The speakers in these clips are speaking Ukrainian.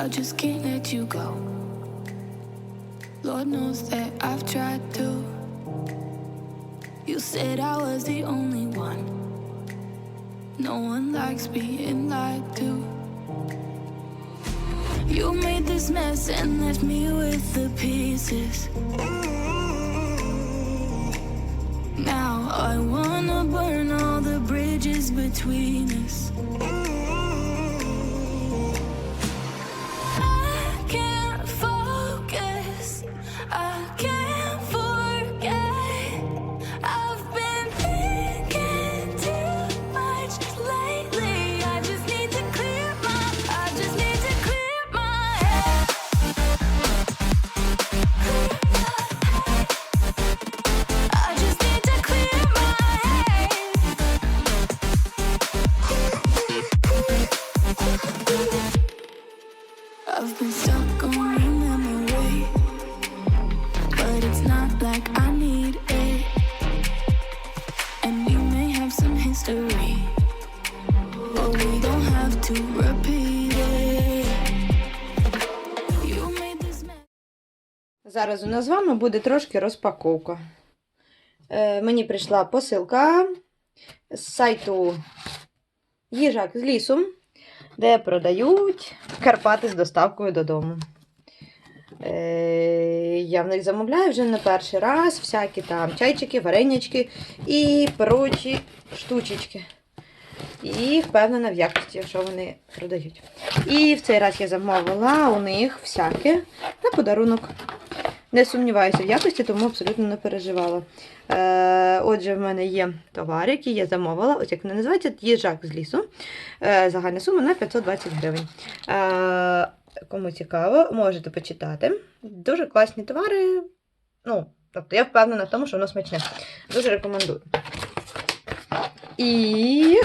I just can't let you go. Lord knows that I've tried to. You said I was the only one. No one likes being lied to. You made this mess and left me with the pieces. Now I wanna burn all the bridges between us. Зараз у нас з вами буде трошки розпаковка. Е, мені прийшла посилка з сайту Їжак з лісу, де продають Карпати з доставкою додому. Е, я в них замовляю вже не перший раз всякі там чайчики, варенички і прочі штучечки. І впевнена в якості, що вони продають. І в цей раз я замовила у них всяке на подарунок. Не сумніваюся в якості, тому абсолютно не переживала. Е, отже, в мене є товар, який я замовила. Ось як вони називаються, їжак з лісу. Е, загальна сума на 520 гривень. Е, кому цікаво, можете почитати. Дуже класні товари. Ну, тобто я впевнена в тому, що воно смачне. Дуже рекомендую. І.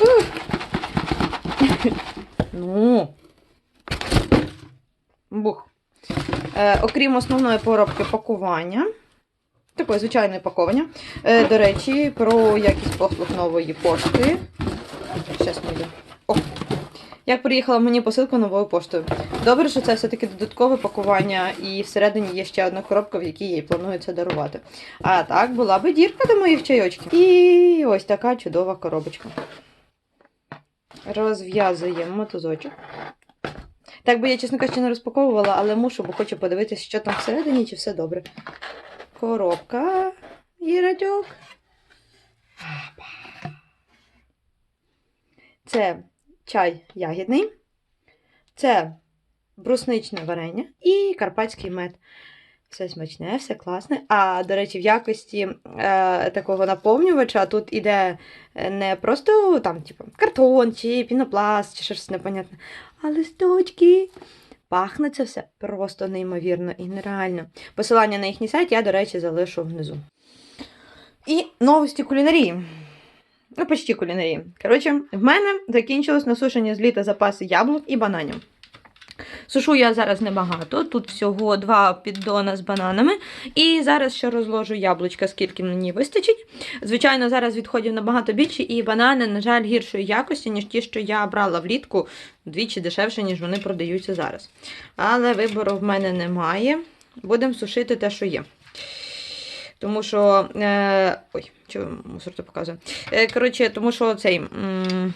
Ух. Ну. Бух. Е, окрім основної поробки пакування, такої звичайної пакування. Е, до речі, про якість послуг нової пошти. Щас. О! Як приїхала мені посилка новою поштою. Добре, що це все-таки додаткове пакування, і всередині є ще одна коробка, в якій їй планується дарувати. А так, була би дірка до моїх чайочків. І ось така чудова коробочка. Розв'язуємо мотузочок. Так би я, чесно кажучи, не розпаковувала, але мушу, бо хочу подивитися, що там всередині, чи все добре. Коробка і радьок. Це чай ягідний, це брусничне варення і карпатський мед. Все смачне, все класне. А, до речі, в якості е, такого наповнювача тут іде е, не просто там, типу, картон чи пінопласт, чи щось непонятне, а листочки. Пахне це все просто неймовірно і нереально. Посилання на їхній сайт я, до речі, залишу внизу. І новості кулінарії. Ну, почти кулінарії. Коротше, в мене закінчилось насушені з літа запаси яблук і бананів. Сушу я зараз небагато, тут всього два піддона з бананами. І зараз ще розложу яблучка, скільки мені вистачить. Звичайно, зараз відходів набагато більше, і банани, на жаль, гіршої якості, ніж ті, що я брала влітку, вдвічі дешевше, ніж вони продаються зараз. Але вибору в мене немає. Будемо сушити те, що є. Тому що. Е, ой, чого мусор то показує? Е, коротше, тому що цей. М-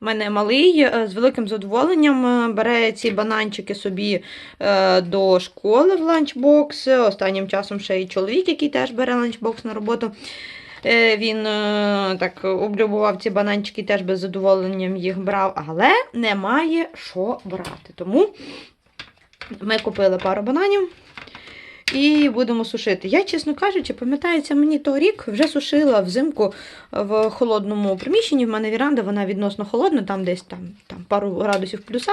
в мене малий е, з великим задоволенням е, бере ці бананчики собі е, до школи в ланчбокс. Останнім часом ще й чоловік, який теж бере ланчбокс на роботу. Він так облюбував ці бананчики, теж без задоволенням їх брав, але немає що брати. Тому ми купили пару бананів. І будемо сушити. Я, чесно кажучи, пам'ятається, мені торік вже сушила взимку в холодному приміщенні. В мене віранда, вона відносно холодна, там десь там пару градусів плюса,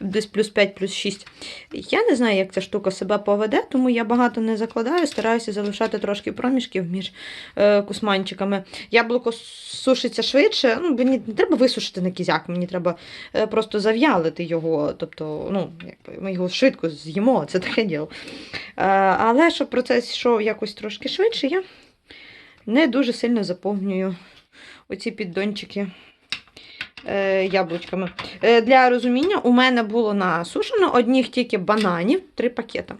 десь плюс 5, плюс 6. Я не знаю, як ця штука себе поведе, тому я багато не закладаю, стараюся залишати трошки проміжків між е, кусманчиками. Яблуко сушиться швидше. Ну, мені не треба висушити на кізяк, мені треба е, просто зав'ялити його. Тобто, ну, ми його швидко з'їмо, це таке діло. Е, але щоб процес йшов якось трошки швидше, я не дуже сильно заповнюю оці піддончики яблучками. Е, для розуміння, у мене було насушено одних тільки бананів, три пакета.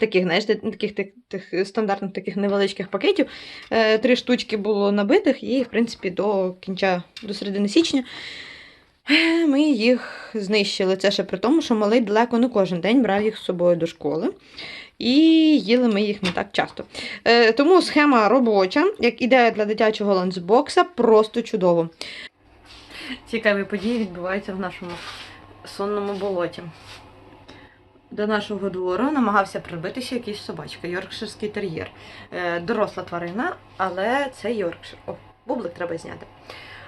Таких, знаєш, таких, тих, тих стандартних таких невеличких пакетів. Е, три штучки було набитих, і, в принципі, до кінця, до середини січня е, ми їх знищили. Це ще при тому, що малий далеко не кожен день брав їх з собою до школи. І їли ми їх не так часто. Е, тому схема робоча, як ідея для дитячого ланчбокса, просто чудово. Цікаві події відбуваються в нашому сонному болоті. До нашого двору намагався прибитися якийсь собачка, йоркширський тер'єр. Е, доросла тварина, але це Йоркшир. О, бублик треба зняти.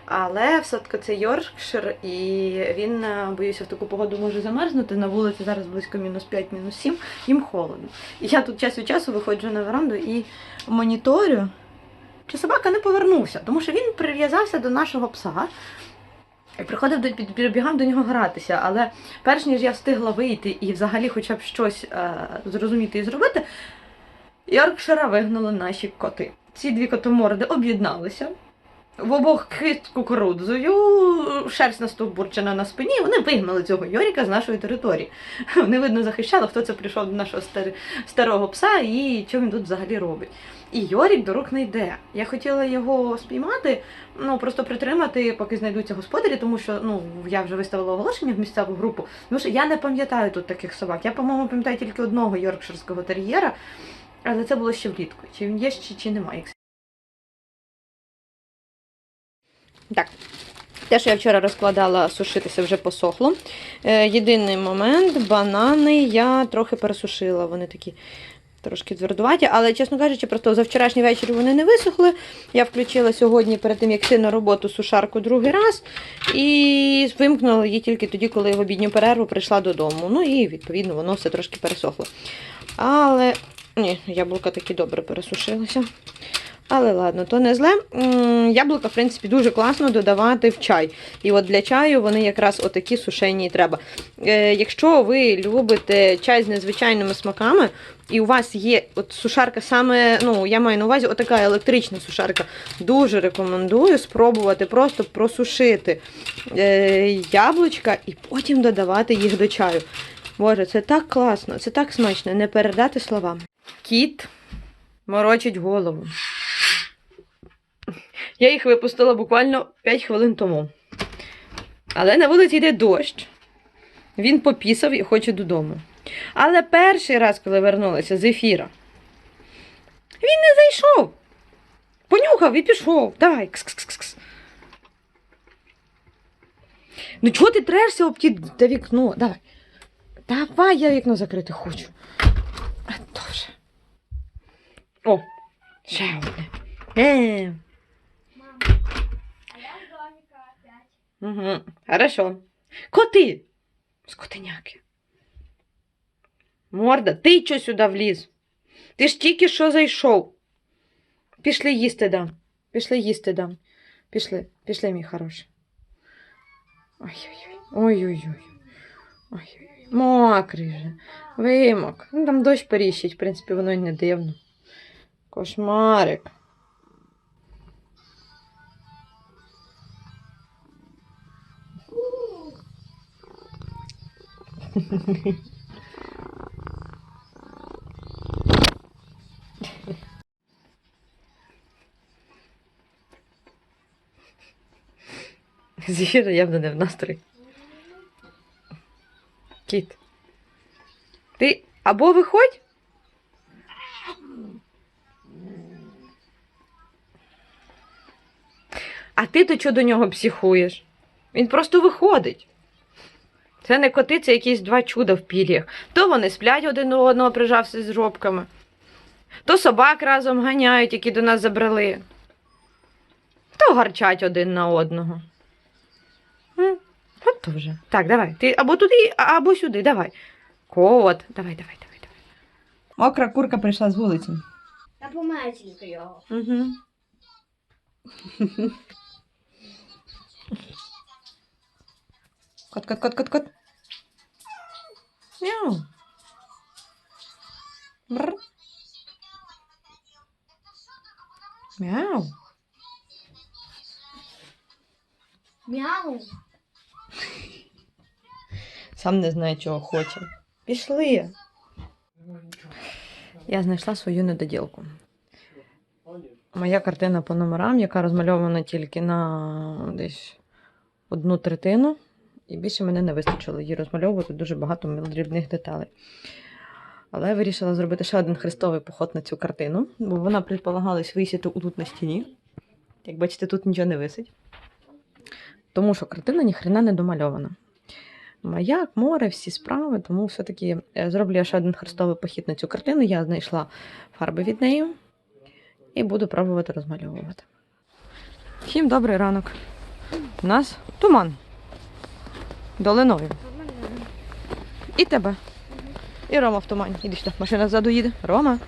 Але все-таки це Йоркшир, і він, е, боюся, в таку погоду може замерзнути. На вулиці зараз близько мінус 5, мінус 7, їм холодно. І я тут час від часу виходжу на веранду і моніторю, чи собака не повернувся, тому що він прив'язався до нашого пса. Приходив до підбігав до нього гратися, але перш ніж я встигла вийти і взагалі хоча б щось е, зрозуміти і зробити, Йоркшира вигнали наші коти. Ці дві котоморди об'єдналися. В обох хист кукурудзою, шерсть настовбурчена на спині, вони вигнали цього Йоріка з нашої території. Не видно захищало, хто це прийшов до нашого стар- старого пса і що він тут взагалі робить. І Йорік до рук не йде. Я хотіла його спіймати, ну просто притримати, поки знайдуться господарі, тому що ну я вже виставила оголошення в місцеву групу. Тому що я не пам'ятаю тут таких собак. Я, по-моєму, пам'ятаю тільки одного йоркширського тер'єра, але це було ще влітку. Чи він є, чи, чи немає. Так. Те, що я вчора розкладала сушитися, вже посохло. Е, єдиний момент, банани я трохи пересушила. Вони такі трошки твердуваті, але, чесно кажучи, просто за вчорашній вечір вони не висохли. Я включила сьогодні перед тим, як йти на роботу сушарку другий раз, і вимкнула її тільки тоді, коли в обідню перерву прийшла додому. Ну і відповідно воно все трошки пересохло. Але ні, яблука таки добре пересушилися. Але ладно, то не зле. Яблука, в принципі, дуже класно додавати в чай. І от для чаю вони якраз отакі сушені і треба. Е, якщо ви любите чай з незвичайними смаками, і у вас є от сушарка саме, ну, я маю на увазі, отака електрична сушарка, дуже рекомендую спробувати просто просушити е, яблучка і потім додавати їх до чаю. Боже, це так класно, це так смачно, не передати словами. Кіт морочить голову. Я їх випустила буквально 5 хвилин тому. Але на вулиці йде дощ. Він попісав і хоче додому. Але перший раз, коли вернулася з ефіра, він не зайшов. Понюхав і пішов. Давай. Кс-кс-кс-кс. Ну чого ти трешся об ті те вікно? Давай. Давай, я вікно закрити хочу. О, ще одне. Е. Угу. Хорошо. Коти. Скотиняки. Морда, ти чого сюди вліз? Ти ж тільки що зайшов. Пішли їсти дам. Пішли їсти дам. Пішли, пішли, мій хороший. Ой-ой-ой. Ой-ой-ой. Ой-ой-ой. Мокрий же. Вимок. Ну, там дощ періщить, в принципі, воно й не дивно. Кошмарик. Зіра явно не в настрої. Кіт. Ти або виходь. А ти то чого до нього психуєш? Він просто виходить. Це не коти, це якісь два чуда в пір'ях. То вони сплять один до одного, прижався з жопками, то собак разом ганяють, які до нас забрали, то гарчать один на одного. От то вже. Так, давай. Ти або туди, або сюди, давай. Кот, давай, давай, давай, давай. Мокра курка прийшла з вулиці. Та помає його. Угу. Кот, кот, кот, кот, кот. Мяу. Бр. Мяу. Мяу. Сам не знає, чого хоче. Пішли. Я знайшла свою недоділку. Моя картина по номерам, яка розмальована тільки на десь одну третину, і більше мене не вистачило її розмальовувати дуже багато дрібних деталей. Але я вирішила зробити ще один хрестовий поход на цю картину, бо вона предполагалась висіти тут на стіні. Як бачите, тут нічого не висить. Тому що картина ніхрена не домальована. Маяк, море, всі справи, тому все-таки е, зроблю я ще один хрестовий похід на цю картину. Я знайшла фарби від неї і буду пробувати розмальовувати. Всім добрий ранок. У нас туман. Долиною. І тебе. І Рома в тумані. Іди сюди, машина ззаду їде. Рома.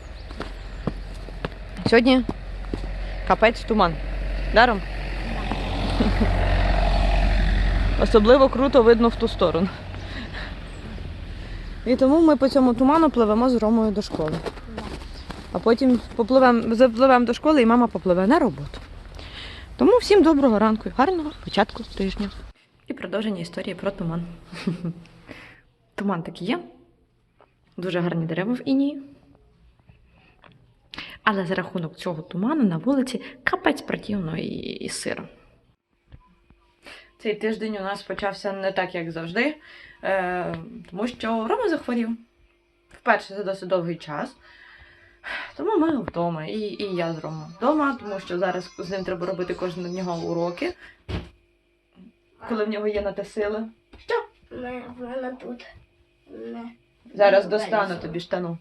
Сьогодні капець туман. Даром? Особливо круто видно в ту сторону. І тому ми по цьому туману пливемо з Ромою до школи. А потім попливемо, запливемо до школи і мама попливе на роботу. Тому всім доброго ранку і гарного початку тижня. І продовження історії про туман. Туман такий є. Дуже гарні дерева в Інії. Але за рахунок цього туману на вулиці капець противно і, і сиро. Цей тиждень у нас почався не так, як завжди, е, тому що Рома захворів вперше за досить довгий час. Тому ми вдома, і, і я з Ромою вдома, тому що зараз з ним треба робити кожен нього уроки, коли в нього є на те сили. Не, вона тут. Не. Зараз Ну, достану весело. тобі штану.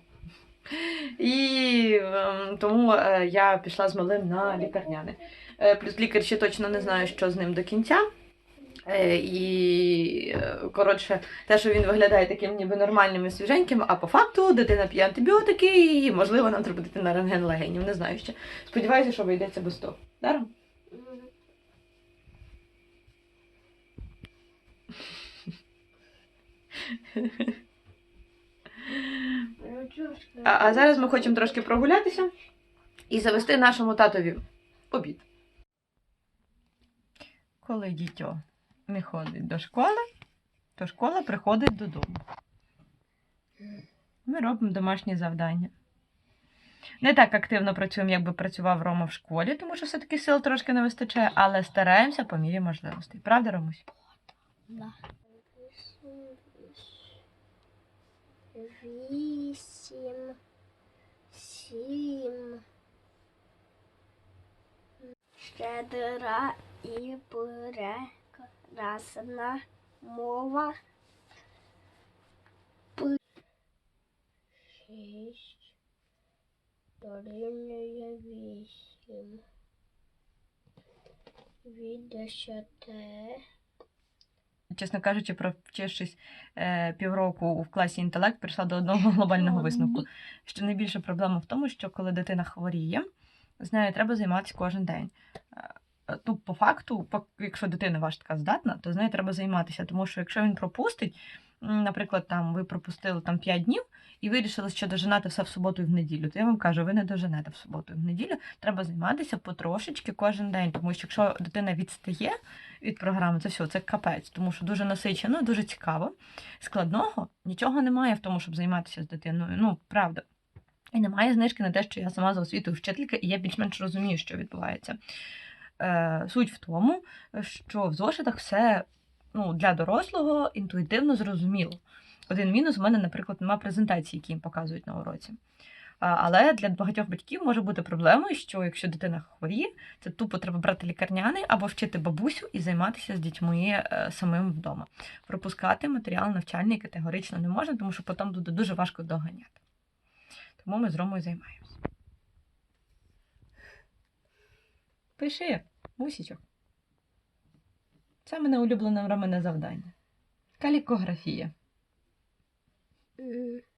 І ем, тому е, я пішла з малим на лікарняне. Плюс лікар ще точно не знає, що з ним до кінця. Е, і, е, коротше, те, що він виглядає таким ніби нормальним і свіженьким, а по факту дитина п'є антибіотики, і, можливо, нам треба йти на рентген легенів. Не знаю ще. Сподіваюся, що вийдеться без того. Даром? А, а зараз ми хочемо трошки прогулятися і завести нашому татові обід. Коли дітьо не ходить до школи, то школа приходить додому. Ми робимо домашні завдання. Не так активно працюємо, як би працював Рома в школі, тому що все-таки сил трошки не вистачає, але стараємося по мірі можливостей. Правда, Ромусь? Да. Вісім. Сім. Щедра і прекрасна мова. П- Шість. Дорівнює вісім. Від десяти. чесно кажучи, провчившись е, півроку в класі інтелект, прийшла до одного глобального висновку. Що найбільша проблема в тому, що коли дитина хворіє, з нею треба займатися кожен день. Е, Ну, по факту, якщо дитина ваша така здатна, то з нею треба займатися. Тому що якщо він пропустить, наприклад, там ви пропустили там 5 днів і вирішили, що доженати все в суботу і в неділю, то я вам кажу, ви не доженете в суботу і в неділю. Треба займатися потрошечки кожен день. Тому що якщо дитина відстає від програми, це все, це капець, тому що дуже насичено, дуже цікаво. Складного нічого немає в тому, щоб займатися з дитиною. Ну, правда. І немає знижки на те, що я сама за освітою вчителька, і я більш-менш розумію, що відбувається. Е, суть в тому, що в зошитах все ну, для дорослого інтуїтивно зрозуміло. Один мінус у мене, наприклад, немає презентації, які їм показують на уроці. Але для багатьох батьків може бути проблемою, що якщо дитина хворіє, це тупо треба брати лікарняний або вчити бабусю і займатися з дітьми е, самим вдома. Пропускати матеріал навчальний категорично не можна, тому що потім буде дуже важко доганяти. Тому ми з Ромою займаємося. Пиши, мусічок. Це мене улюблене в мене завдання. Калікографія. М,